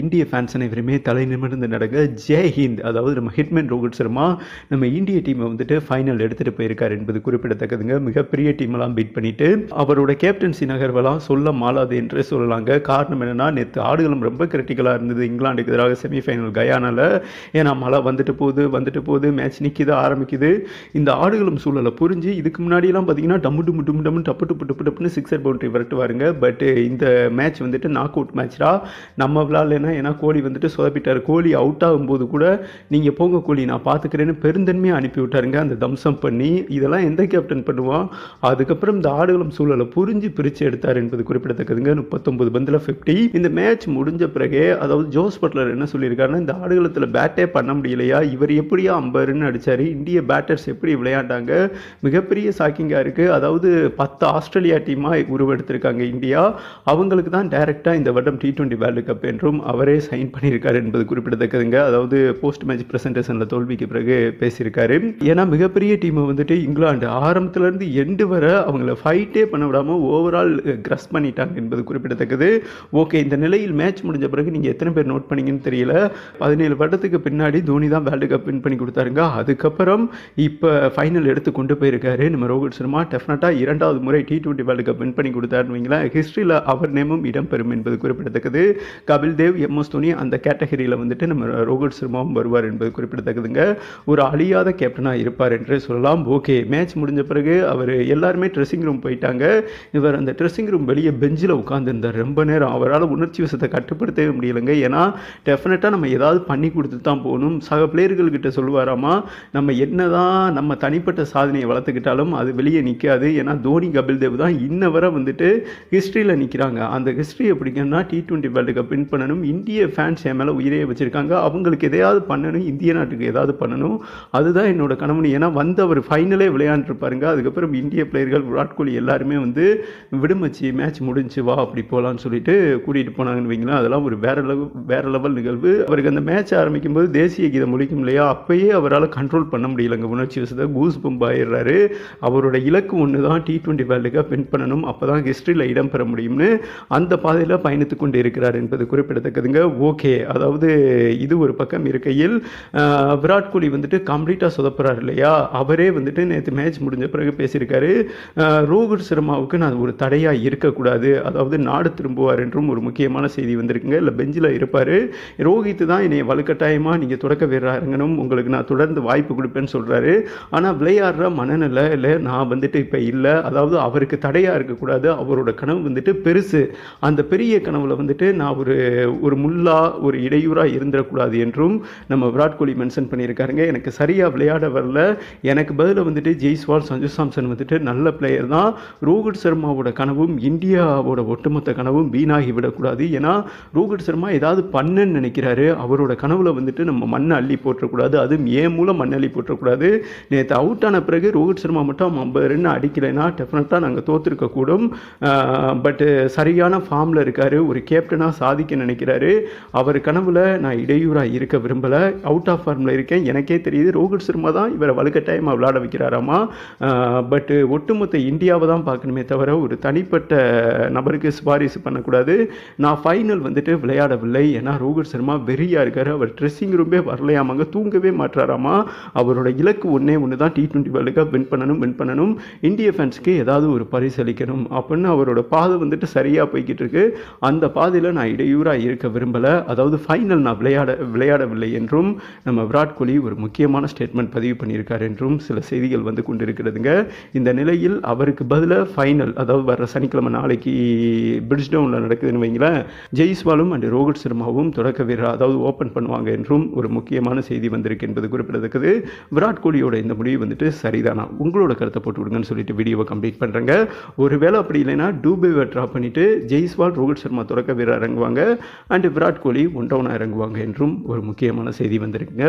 இந்திய ஃபேன்ஸ் அனைவருமே தலை நிமிர்ந்து நடக்க ஜெய் ஹிந்த் அதாவது நம்ம ஹிட்மேன் ரோஹித் சர்மா நம்ம இந்திய டீமை வந்துட்டு ஃபைனல் எடுத்துகிட்டு போயிருக்கார் என்பது குறிப்பிடத்தக்கதுங்க. மிகப்பெரிய டீமெல்லாம் பீட் பண்ணிட்டு அவரோட கேப்டன்சி நகர்வெல்லாம் சொல்ல மாலாது என்றே சொல்லலாங்க. காரணம் என்னென்னா நேற்று ஆடுகளும் ரொம்ப கிரிட்டிக்கலாக இருந்தது. இங்கிலாந்துக்கு எதிராக செமிஃபைனல் கயானால. ஏன்னா மழை வந்துட்டு போகுது வந்துட்டு போகுது மேட்ச் நிற்கிது ஆரம்பிக்குது. இந்த ஆடுகளும் சூழலை புரிஞ்சு இதுக்கு முன்னாடியெல்லாம் பார்த்தீங்கன்னா டம்மு டும்மு டும்மு டம்மு டப்பு டப்பு டுப்பு டப்புன்னு சிக்ஸர் பவுண்டரி விரட்டுவாருங்க. பட் இந்த மேட்ச் வந்துட்டு நாக் அவுட் மேட்ச்டா நம்ம விளாட்லனா ஏன்னா கோலி வந்துட்டு சொதப்பிட்டார். கோலி அவுட் ஆகும்போது கூட நீங்கள் போங்க கோலி நான் பார்த்துக்கிறேன்னு பெருந்தன்மையாக அனுப்பி விட்டாருங்க. அந்த தம்சம் பண்ணி இதெல்லாம் எந்த கேப்டன் பண்ணுவான்? அதுக்கப்புறம் இந்த ஆடுகளம் சூழலை புரிஞ்சு பிரித்து எடுத்தார் என்பது குறிப்பிடத்தக்கதுங்க. முப்பத்தொம்பது பந்தில் ஃபிஃப்டி இந்த மேட்ச் முடிஞ்ச பிறகு அதாவது ஜோஸ் பட்லர் என்ன சொல்லியிருக்காருன்னா இந்த ஆடுகளத்தில் பேட்டே பண்ண முடியலையா? இவர் எப்படியா அம்பருன்னு அடிச்சார். இந்திய பேட்டர்ஸ் எப்படி விளையாண்டாங்க? மிகப்பெரிய ஷாக்கிங்காக இருக்குது அதாவது பத்து ஆஸ்திரேலியா டீமாக உருவெடுத்திருக்காங்க இந்தியா. அவங்களுக்கு தான் டைரெக்டாக இந்த வருடம் டி ட்வெண்ட்டி வேர்ல்டு கப் என்றும் அவரே சைன் பண்ணியிருக்காரு என்பது குறிப்பிடத்தக்கதுங்க. அதாவது போஸ்ட் மேட்ச் ப்ரெசன்டேஷனில் தோல்விக்கு பிறகு பேசியிருக்காரு. ஏன்னா மிகப்பெரிய டீமை வந்துட்டு இங்கிலாந்து ஆரம்பத்துலேருந்து எண்டு வரை அவங்கள ஃபைட்டே பண்ண விடாமல் ஓவரால் கிரஸ் பண்ணிட்டாங்க என்பது குறிப்பிடத்தக்கது. ஓகே இந்த நிலையில் மேட்ச் முடிஞ்ச பிறகு நீங்கள் எத்தனை பேர் நோட் பண்ணீங்கன்னு தெரியல. பதினேழு வருடத்துக்கு பின்னாடி தோனி தான் வேர்ல்டு கப் வின் பண்ணி கொடுத்தாருங்க. அதுக்கப்புறம் இப்போ ஃபைனல் எடுத்து கொண்டு போயிருக்காரு. நம்ம ரோஹித் சர்மா டெஃபினட்டாக இரண்டாவது முறை T twenty world cup win பண்ணி கொடுத்தாருன்னு வைங்களேன். ஹிஸ்ட்ரியில் அவர் நேமும் இடம்பெறும் என்பது குறிப்பிடத்தக்கது. கபில் தேவ் எம்எஸ் தோனி அந்த கேட்டகரியில் வந்துட்டு நம்ம ரோஹித் சர்மாவும் வருவார் என்பது குறிப்பிடத்தக்கதுங்க. ஒரு அழியாத கேப்டனாக இருப்பார் என்று சொல்லலாம். ஓகே மேட்ச் முடிஞ்ச பிறகு அவர் எல்லாருமே ட்ரெஸ்ஸிங் ரூம் போயிட்டாங்க. இவர் அந்த ட்ரெஸ்ஸிங் ரூம் வெளியே பெஞ்சில் உட்காந்துருந்தார் ரொம்ப நேரம் அவரால் உணர்ச்சி வசத்தை கட்டுப்படுத்தவே முடியலைங்க. ஏன்னா டெஃபினட்டாக நம்ம ஏதாவது பண்ணி கொடுத்து தான் போகணும். சக பிளேயர்கள்கிட்ட சொல்லுவாராமா நம்ம என்ன தான் நம்ம தனிப்பட்ட சாதனையை வளர்த்துக்கிட்டாலும் அது வெளியே நிற்காது ஏன்னா தோனி கபில் தேவ் தான் இன்ன வரை வந்துட்டு ஹிஸ்ட்ரியில் நிற்கிறாங்க அந்த history எப்படிங்கன்னா T twenty world cup win பண்ணணும். இந்திய ஃபேன்ஸ் என் மேலே உயிரே வச்சுருக்காங்க. அவங்களுக்கு எதையாவது பண்ணணும் இந்திய நாட்டுக்கு ஏதாவது பண்ணணும். அதுதான் என்னோடய கனவு ஏன்னா வந்து அவர் ஃபைனலே விளையாண்டுருப்பாருங்க அதுக்கப்புறம் இந்திய பிளேயர்கள் விராட் கோலி எல்லாருமே வந்து விடுமச்சு மேட்ச் முடிஞ்சு வா அப்படி போகலான்னு சொல்லிட்டு கூட்டிகிட்டு போனாங்கன்னு வைங்களேன். அதெல்லாம் ஒரு வேற லெவல் வேற லெவல் நிகழ்வு. அவருக்கு அந்த மேட்ச் ஆரம்பிக்கும் போது தேசிய கீதம் முடிக்கும் இல்லையா? அப்பயே அவரால் கண்ட்ரோல் பண்ண முடியலங்க. உணர்ச்சி வசத்தை கூஸ் பம்பாயிடுறாரு அவரோட இலக்கு ஒன்று தான் T twenty world cup win பண்ணணும் அப்போ தான் ஹிஸ்ட்ரியில் இடம்பெற முடியும்னு அந்த பாதையில் பயணித்து கொண்டு இருக்கிறார் என்பது குறிப்பிடத்தக்க இருக்குதுங்க. ஓகே. அதாவது இது ஒரு பக்கம் இருக்கையில் விராட் கோலி வந்துட்டு கம்ப்ளீட்டாக சொதப்புறாரு இல்லையா? அவரே வந்துட்டு நேற்று மேட்ச் முடிஞ்ச பிறகு பேசியிருக்காரு. ரோஹித் சர்மாவுக்கு நான் ஒரு தடையாக இருக்கக்கூடாது. அதாவது நாடு திரும்புவார் என்றும் ஒரு முக்கியமான செய்தி வந்திருக்குங்க. இல்லை பெஞ்சில் இருப்பார். ரோஹித் தான் என்னை வலுக்கட்டாயமாக நீங்கள் தொடக்க விடுறாருங்கனும் உங்களுக்கு நான் தொடர்ந்து வாய்ப்பு கொடுப்பேன்னு சொல்கிறாரு ஆனால் விளையாடுற மனநிலை இல்லை. நான் வந்துட்டு இப்போ இல்லை. அதாவது அவருக்கு தடையாக இருக்கக்கூடாது. அவரோட கனவு வந்துட்டு பெருசு. அந்த பெரிய கனவில் வந்துட்டு நான் ஒரு ஒரு முல்லா ஒரு இடையூறாக இருந்துடக்கூடாது என்றும் நம்ம விராட் கோலி மென்ஷன் பண்ணியிருக்காருங்க. எனக்கு சரியாக விளையாட வரல. எனக்கு பதிலாக வந்துட்டு ஜெய்ஸ்வால் சஞ்சு சாம்சன் வந்துட்டு நல்ல பிளேயர் தான். ரோஹித் சர்மாவோட கனவும் இந்தியாவோட ஒட்டுமொத்த கனவும் வீணாகி விடக்கூடாது. ஏன்னா ரோஹித் சர்மா ஏதாவது பண்ணுன்னு நினைக்கிறாரு. அவரோட கனவுல வந்துட்டு நம்ம மண்ணை அள்ளி போட்டக்கூடாது அதுவும் ஏன் மூலம் மண் அள்ளி போட்டக்கூடாது நேற்று அவுட் ஆன பிறகு ரோஹித் சர்மா மட்டும் ஐம்பது ரன் அடிக்கலைன்னா டெஃபினட்டாக நாங்கள் தோற்றுருக்கக்கூடும் பட்டு சரியான ஃபார்மில் இருக்கார். ஒரு கேப்டனாக சாதிக்க நினைக்கிறார். அவர் கனவுல நான் இடையூறாக இருக்க விரும்பலை. அவுட் ஆஃப் ஃபார்மில் இருக்கேன். எனக்கே தெரியுது. ரோஹித் சர்மா தான் இவரை வலுக்கட்டாயமாக விளையாட வைக்கிறாராமா? பட்டு ஒட்டுமொத்த இந்தியாவை தான் பார்க்கணுமே தவிர ஒரு தனிப்பட்ட நபருக்கு சிபாரிசு பண்ணக்கூடாது. நான் ஃபைனல் வந்துட்டு விளையாடவில்லை. ஏன்னா ரோஹித் சர்மா வெறியா இருக்கார். அவர் ட்ரெஸ்ஸிங் ரூமே வரலையாமாங்க. தூங்கவே மாட்டாராமா? அவரோட இலக்கு ஒன்றே ஒன்று தான் T twenty world cup win பண்ணணும் வின் பண்ணணும். இந்திய ஃபேன்ஸ்க்கு ஏதாவது ஒரு பரிசு அளிக்கணும் அப்படின்னு அவரோட பாதை வந்துட்டு சரியாக போய்கிட்டு இருக்கு. அந்த பாதையில் நான் இடையூறாக இருக்க விரும்பலை. அதாவது ஃபைனல் நான் விளையாட விளையாடவில்லை என்றும் நம்ம விராட் கோலி ஒரு முக்கியமான ஸ்டேட்மெண்ட் பதிவு பண்ணியிருக்கார் என்றும் சில செய்திகள் வந்து கொண்டிருக்கிறதுங்க. இந்த நிலையில் அவருக்கு பதிலாக ஃபைனல் அதாவது வர சனிக்கிழமை நாளைக்கு பிரிட்ஜ் டவுனில் நடக்குதுன்னு வைங்களேன். ஜெய்ஸ்வாலும் அண்ட் ரோஹித் சர்மாவும் தொடக்க வீரர் அதாவது ஓப்பன் பண்ணுவாங்க என்றும் ஒரு முக்கியமான செய்தி வந்திருக்கு என்பது குறிப்பிடத்தக்கது. விராட் கோலியோட இந்த முடிவு வந்துட்டு சரிதானா? உங்களோட கருத்தை போட்டு விடுங்கன்னு சொல்லிட்டு வீடியோவை கம்ப்ளீட் பண்ணுறேங்க ஒருவேளை அப்படி இல்லைன்னா டூபேவை ட்ராப் பண்ணிட்டு ஜெய்ஸ்வால் ரோஹித் சர்மா தொடக்க வீரர் இறங்குவாங்க. அண்டு விராட் கோலி ஒன் டவுனாக இறங்குவாங்க என்றும் ஒரு முக்கியமான செய்தி வந்திருக்குங்க.